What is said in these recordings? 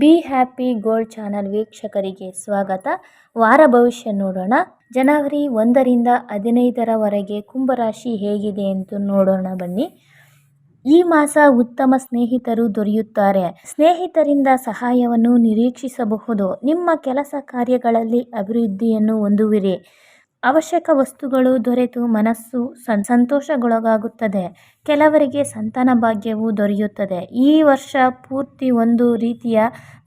Be happy gold channel ವೀಕ್ಷಕರಿಗೆ ಸ್ವಾಗತ. ವಾರ ಭವಿಷ್ಯ ನೋಡೋಣ. ಜನವರಿ ಒಂದರಿಂದ ಹದಿನೈದರವರೆಗೆ ಕುಂಭರಾಶಿ ಹೇಗಿದೆ ಎಂದು ನೋಡೋಣ ಬನ್ನಿ. ಈ ಮಾಸ ಉತ್ತಮ ಸ್ನೇಹಿತರು ದೊರೆಯುತ್ತಾರೆ. ಸ್ನೇಹಿತರಿಂದ ಸಹಾಯವನ್ನು ನಿರೀಕ್ಷಿಸಬಹುದು. ನಿಮ್ಮ ಕೆಲಸ ಕಾರ್ಯಗಳಲ್ಲಿ ಅಭಿವೃದ್ಧಿಯನ್ನು ಹೊಂದುವಿರಿ. ಅವಶ್ಯಕ ವಸ್ತುಗಳು ದೊರೆತು ಮನಸ್ಸು ಸನ್, ಸಂತೋಷಗೊಳಗಾಗುತ್ತದೆ. ಕೆಲವರಿಗೆ ಸಂತಾನ ಭಾಗ್ಯವು ದೊರೆಯುತ್ತದೆ. ಈ ವರ್ಷ ಪೂರ್ತಿ ಒಂದು ರೀತಿಯ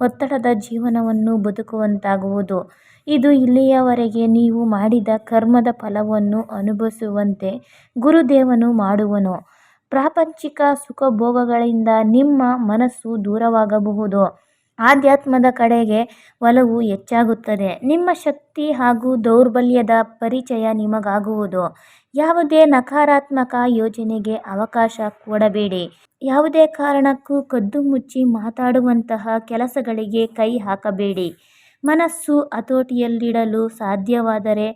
ಒತ್ತಡದ ಜೀವನವನ್ನು ಬದುಕುವಂತಾಗುವುದು. ಇದು ಇಲ್ಲಿಯವರೆಗೆ ನೀವು ಮಾಡಿದ ಕರ್ಮದ ಫಲವನ್ನು ಅನುಭವಿಸುವಂತೆ ಗುರುದೇವನು ಮಾಡುವನು. ಪ್ರಾಪಂಚಿಕ ಸುಖಭೋಗಗಳಿಂದ ನಿಮ್ಮ ಮನಸ್ಸು ದೂರವಾಗಬಹುದು. ಆಧ್ಯಾತ್ಮದ ಕಡೆಗೆ ಒಲವು ಹೆಚ್ಚಾಗುತ್ತದೆ. ನಿಮ್ಮ ಶಕ್ತಿ ಹಾಗೂ ದೌರ್ಬಲ್ಯದ ಪರಿಚಯ ನಿಮಗಾಗುವುದು. ಯಾವುದೇ ನಕಾರಾತ್ಮಕ ಯೋಜನೆಗೆ ಅವಕಾಶ ಕೊಡಬೇಡಿ. ಯಾವುದೇ ಕಾರಣಕ್ಕೂ ಕದ್ದು ಮುಚ್ಚಿ ಮಾತಾಡುವಂತಹ ಕೆಲಸಗಳಿಗೆ ಕೈ ಹಾಕಬೇಡಿ. ಮನಸ್ಸು ಹತೋಟಿಯಲ್ಲಿಡಲು ಸಾಧ್ಯವಾದರೆ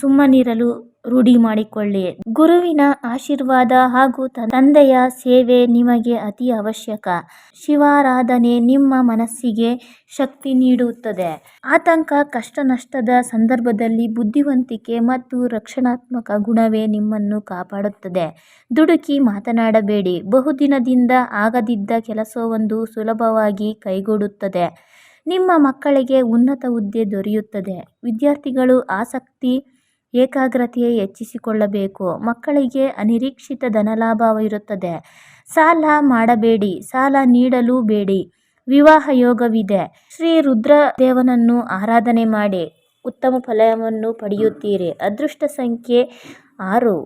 ಸುಮ್ಮನಿರಲು ರೂಢಿ ಮಾಡಿಕೊಳ್ಳಿ. ಗುರುವಿನ ಆಶೀರ್ವಾದ ಹಾಗೂ ತಂದೆಯ ಸೇವೆ ನಿಮಗೆ ಅತಿ ಅವಶ್ಯಕ. ಶಿವಾರಾಧನೆ ನಿಮ್ಮ ಮನಸ್ಸಿಗೆ ಶಕ್ತಿ ನೀಡುತ್ತದೆ. ಆತಂಕ, ಕಷ್ಟ, ನಷ್ಟದ ಸಂದರ್ಭದಲ್ಲಿ ಬುದ್ಧಿವಂತಿಕೆ ಮತ್ತು ರಕ್ಷಣಾತ್ಮಕ ಗುಣವೇ ನಿಮ್ಮನ್ನು ಕಾಪಾಡುತ್ತದೆ. ದುಡುಕಿ ಮಾತನಾಡಬೇಡಿ. ಬಹುದಿನದಿಂದ ಆಗದಿದ್ದ ಕೆಲಸವೊಂದು ಸುಲಭವಾಗಿ ಕೈಗೊಡುತ್ತದೆ. ನಿಮ್ಮ ಮಕ್ಕಳಿಗೆ ಉನ್ನತ ಹುದ್ದೆ ದೊರೆಯುತ್ತದೆ. ವಿದ್ಯಾರ್ಥಿಗಳು ಆಸಕ್ತಿ ಏಕಾಗ್ರತೆ ಹೆಚ್ಚಿಸಿಕೊಳ್ಳಬೇಕು. ಮಕ್ಕಳಿಗೆ ಅನಿರೀಕ್ಷಿತ ಧನಲಾಭವಿರುತ್ತದೆ ಸಾಲ ಮಾಡಬೇಡಿ, ಸಾಲ ನೀಡಲು ಬೇಡಿ. ವಿವಾಹ ಯೋಗವಿದೆ. ಶ್ರೀ ರುದ್ರದೇವನನ್ನು ಆರಾಧನೆ ಮಾಡಿ, ಉತ್ತಮ ಫಲವನ್ನು ಪಡೆಯುತ್ತೀರಿ. ಅದೃಷ್ಟ ಸಂಖ್ಯೆ ಆರು.